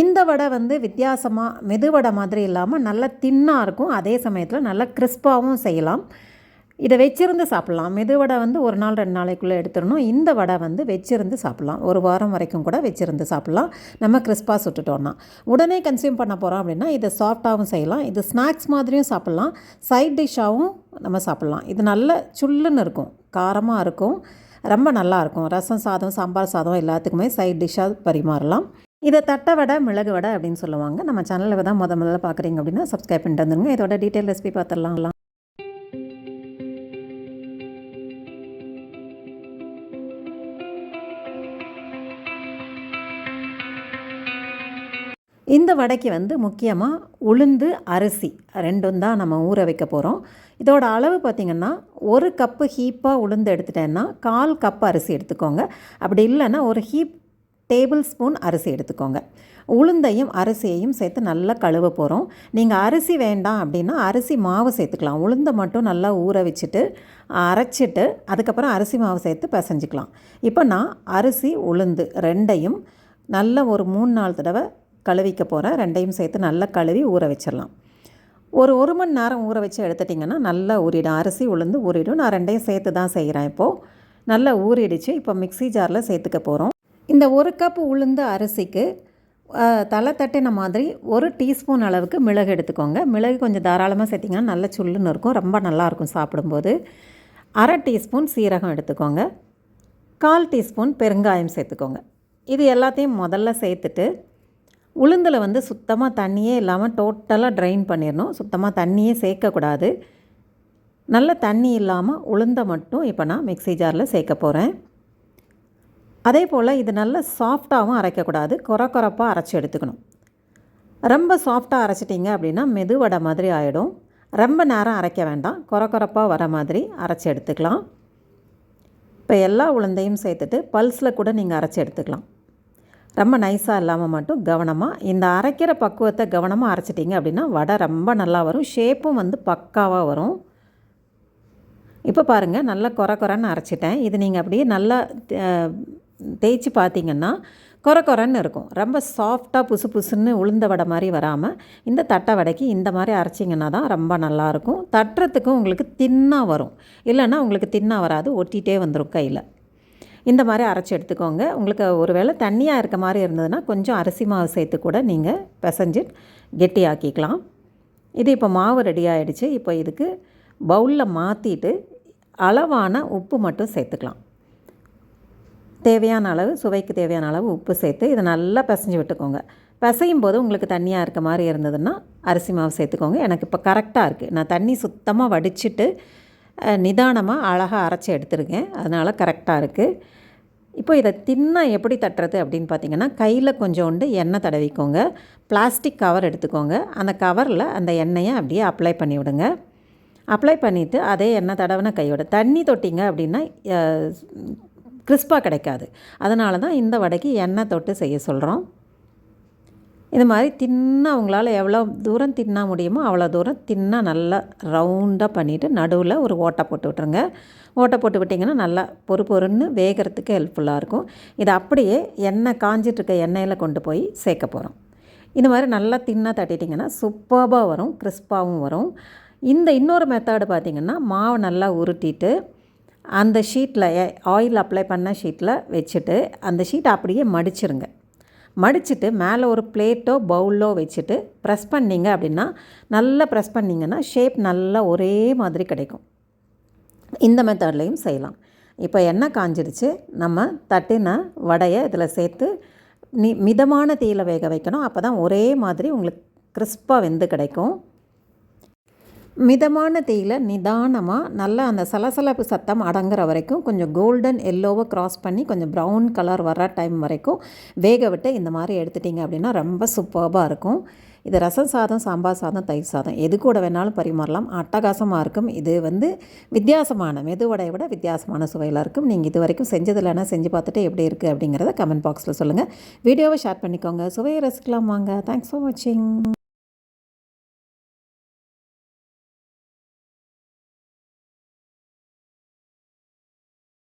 இந்த வடை வந்து வித்தியாசமாக மெதுவடை மாதிரி இல்லாமல் நல்லா தின்னாக இருக்கும். அதே சமயத்தில் நல்லா கிறிஸ்பாகவும் செய்யலாம். இதை வச்சிருந்து சாப்பிட்லாம். மெதுவடை வந்து ஒரு நாள் ரெண்டு நாளைக்குள்ளே எடுத்துடணும். இந்த வடை வந்து வச்சிருந்து சாப்பிட்லாம். ஒரு வாரம் வரைக்கும் கூட வச்சிருந்து சாப்பிட்லாம். நம்ம கிறிஸ்பாக சுட்டுட்டோன்னா உடனே கன்சியூம் பண்ண போகிறோம் அப்படின்னா இதை சாஃப்டாகவும் செய்யலாம். இது ஸ்நாக்ஸ் மாதிரியும் சாப்பிட்லாம். சைட் டிஷ்ஷாகவும் நம்ம சாப்பிட்லாம். இது நல்ல சுல்லுன்னு இருக்கும். காரமாக இருக்கும். ரொம்ப நல்லாயிருக்கும் ரசம் சாதம் சாம்பார் சாதம் எல்லாத்துக்குமே சைட் டிஷ்ஷாக பரிமாறலாம். இதை தட்டை வடை மிளகு வடை அப்படின்னு சொல்லுவாங்க. நம்ம சேனலில் தான் முத முதல்ல பார்க்குறீங்க அப்படின்னா சப்ஸ்கிரைப் பண்ணிட்டு வந்துருங்க. இதோட டீட்டெயில் ரெசிபி பார்த்துடலாம். இந்த வடைக்கு வந்து முக்கியமாக உளுந்து அரிசி ரெண்டும் தான் நம்ம ஊற வைக்க போகிறோம் இதோட அளவு பார்த்திங்கன்னா ஒரு கப்பு ஹீப்பாக உளுந்து எடுத்துட்டேன்னா கால் கப் அரிசி எடுத்துக்கோங்க. அப்படி இல்லைன்னா ஒரு ஹீப் டேபிள் ஸ்பூன் அரிசி எடுத்துக்கோங்க. உளுந்தையும் அரிசியையும் சேர்த்து நல்லா கழுவ போகிறோம் நீங்கள் அரிசி வேண்டாம் அப்படின்னா அரிசி மாவு சேர்த்துக்கலாம். உளுந்தை மட்டும் நல்லா ஊற வச்சுட்டு அரைச்சிட்டு அதுக்கப்புறம் அரிசி மாவு சேர்த்து பிசைஞ்சிக்கலாம். இப்போ நான் அரிசி உளுந்து ரெண்டையும் நல்ல ஒரு மூணு நாலு தடவை கழுவிக்க போகிறேன் ரெண்டையும் சேர்த்து நல்லா கழுவி ஊற வச்சிடலாம். ஒரு ஒரு மணி நேரம் ஊற வச்சு எடுத்துட்டிங்கன்னா நல்லா ஊறிடும். அரிசி உளுந்து ஊறிடும். நான் ரெண்டையும் சேர்த்து தான் செய்கிறேன் இப்போது நல்லா ஊறிடுச்சு. இப்போ மிக்ஸி ஜாரில் சேர்த்துக்க போகிறோம் இந்த ஒரு கப் உளுந்த அரிசிக்கு தலை தட்டின மாதிரி ஒரு டீஸ்பூன் அளவுக்கு மிளகு எடுத்துக்கோங்க. மிளகு கொஞ்சம் தாராளமாக சேர்த்திங்கன்னா நல்ல சுள்ளுன்னு இருக்கும். ரொம்ப நல்லாயிருக்கும் சாப்பிடும்போது. அரை டீஸ்பூன் சீரகம் எடுத்துக்கோங்க. கால் டீஸ்பூன் பெருங்காயம் சேர்த்துக்கோங்க. இது எல்லாத்தையும் முதல்ல சேர்த்துட்டு உளுந்தில் வந்து சுத்தமாக தண்ணியே இல்லாமல் டோட்டலாக ட்ரைன் பண்ணிடணும். சுத்தமாக தண்ணியே சேர்க்கக்கூடாது. நல்ல தண்ணி இல்லாமல் உளுந்தை மட்டும் இப்போ நான் மிக்ஸி ஜாரில் சேர்க்க போகிறேன் அதே போல் இது நல்ல சாஃப்டாகவும் அரைக்கக்கூடாது. குறை குறப்பாக அரைச்சி எடுத்துக்கணும். ரொம்ப சாஃப்டாக அரைச்சிட்டிங்க அப்படின்னா மெதுவடை மாதிரி ஆகிடும் ரொம்ப நேரம் அரைக்க வேண்டாம். குறை குறப்பாக வர மாதிரி அரைச்சி எடுத்துக்கலாம். இப்போ எல்லா உளுந்தையும் சேர்த்துட்டு பல்ஸில் கூட நீங்கள் அரைச்சி எடுத்துக்கலாம். ரொம்ப நைஸாக இல்லாமல் மட்டும் கவனமாக இந்த அரைக்கிற பக்குவத்தை கவனமாக அரைச்சிட்டிங்க அப்படின்னா வடை ரொம்ப நல்லா வரும். ஷேப்பும் வந்து பக்காவாக வரும். இப்போ பாருங்கள் நல்லா குறை குறைன்னு அரைச்சிட்டேன். இது நீங்கள் அப்படியே நல்லா தேய்ச்சி பார்த்தீங்கன்னா குறை குறைன்னு இருக்கும். ரொம்ப சாஃப்டாக புசு புசுன்னு உளுந்த வடை மாதிரி வராமல் இந்த தட்டை வடைக்கு இந்த மாதிரி அரைச்சிங்கன்னா தான் ரொம்ப நல்லாயிருக்கும் தட்டுறதுக்கும் உங்களுக்கு தின்னாக வரும். இல்லைன்னா உங்களுக்கு தின்னாக வராது. ஒட்டிகிட்டே வந்துடும் கையில். இந்த மாதிரி அரைச்சி எடுத்துக்கோங்க. உங்களுக்கு ஒரு வேளை தண்ணியாக இருக்க மாதிரி இருந்ததுன்னா கொஞ்சம் அரிசி மாவு சேர்த்து கூட நீங்கள் பிசைஞ்சு கெட்டியாக்கிக்கலாம். இது இப்போ மாவு ரெடி ஆகிடுச்சு இப்போ இதுக்கு பவுலில் மாற்றிட்டு அளவான உப்பு மட்டும் சேர்த்துக்கலாம். தேவையான அளவு சுவைக்கு தேவையான அளவு உப்பு சேர்த்து இதை நல்லா பிசைஞ்சு விட்டுக்கோங்க. பிசையும் போது உங்களுக்கு தண்ணியாக இருக்க மாதிரி இருந்ததுன்னா அரிசி மாவு சேர்த்துக்கோங்க. எனக்கு இப்போ கரெக்டாக இருக்குது நான் தண்ணி சுத்தமாக வடிச்சிட்டு நிதானமாக அழகாக அரைச்சி எடுத்துருக்கேன். அதனால் கரெக்டாக இருக்குது இப்போ இதை தின்னா எப்படி தட்டுறது அப்படின்னு பார்த்தீங்கன்னா கையில் கொஞ்சோண்டு எண்ணெய் தடவிக்கோங்க. பிளாஸ்டிக் கவர் எடுத்துக்கோங்க. அந்த கவரில் அந்த எண்ணெயை அப்படியே அப்ளை பண்ணி விடுங்க. அப்ளை பண்ணிவிட்டு அதே எண்ணெய் தடவின கையோட தண்ணி தொட்டிங்க அப்படின்னா கிறிஸ்பாக கிடைக்காது. அதனால தான் இந்த வடைக்கு எண்ணெய் தொட்டு செய்ய சொல்கிறோம் இது மாதிரி தின்னா அவங்களால் எவ்வளோ தூரம் தின்னா முடியுமோ அவ்வளோ தூரம் தின்னா நல்லா ரவுண்டாக பண்ணிவிட்டு நடுவில் ஒரு ஓட்டை போட்டு விட்ருங்க ஓட்டை போட்டு விட்டிங்கன்னா நல்லா பொறு பொறுன்னு வேகிறதுக்கு ஹெல்ப்ஃபுல்லாக இருக்கும். இதை அப்படியே எண்ணெய் காஞ்சிட்ருக்க எண்ணெயில் கொண்டு போய் சேர்க்க போகிறோம் இந்த மாதிரி நல்லா தின்னாக தட்டிட்டிங்கன்னா சூப்பராக வரும் கிறிஸ்பாகவும் வரும். இந்த இன்னொரு மெத்தடு பார்த்திங்கன்னா மாவு நல்லா உருட்டிட்டு அந்த ஷீட்டில் ஆயில் அப்ளை பண்ண ஷீட்டில் வச்சுட்டு அந்த ஷீட்டை அப்படியே மடிச்சிருங்க. மடிச்சுட்டு மேலே ஒரு பிளேட்டோ பவுலோ வச்சுட்டு ப்ரெஸ் பண்ணிங்க அப்படின்னா நல்லா ப்ரெஸ் பண்ணிங்கன்னா ஷேப் நல்லா ஒரே மாதிரி கிடைக்கும். இந்த மெத்தட்லேயும் செய்யலாம். இப்போ எண்ணெய் காஞ்சிடுச்சு நம்ம தட்டின வடையை இதில் சேர்த்து நி மிதமான தீயில் வேக வைக்கணும். அப்போ தான் ஒரே மாதிரி உங்களுக்கு கிறிஸ்பாக வெந்து கிடைக்கும். மிதமான தீயில் நிதானமாக நல்லா அந்த சலசலப்பு சத்தம் அடங்குற வரைக்கும் கொஞ்சம் கோல்டன் எல்லோவை க்ராஸ் பண்ணி கொஞ்சம் ப்ரௌன் கலர் வர டைம் வரைக்கும் வேக விட்டு இந்த மாதிரி எடுத்துட்டிங்க அப்படின்னா ரொம்ப சூப்பர்பாக இருக்கும். இது ரசம் சாதம் சாம்பார் சாதம் தயிர் சாதம். எது கூட வேணாலும் பரிமாறலாம். அட்டகாசமாக இருக்கும். இது வந்து வித்தியாசமான மெதுவடையை விட வித்தியாசமான சுவையில் இருக்கும். நீங்கள் இது வரைக்கும் செஞ்சதில்லைன்னா செஞ்சு பார்த்துட்டு எப்படி இருக்குது அப்படிங்கிறத கமெண்ட் பாக்ஸில் சொல்லுங்கள் வீடியோவை ஷேர் பண்ணிக்கோங்க. சுவையை ரசிக்கலாம் வாங்க. தேங்க்ஸ் ஃபார் வாட்சிங்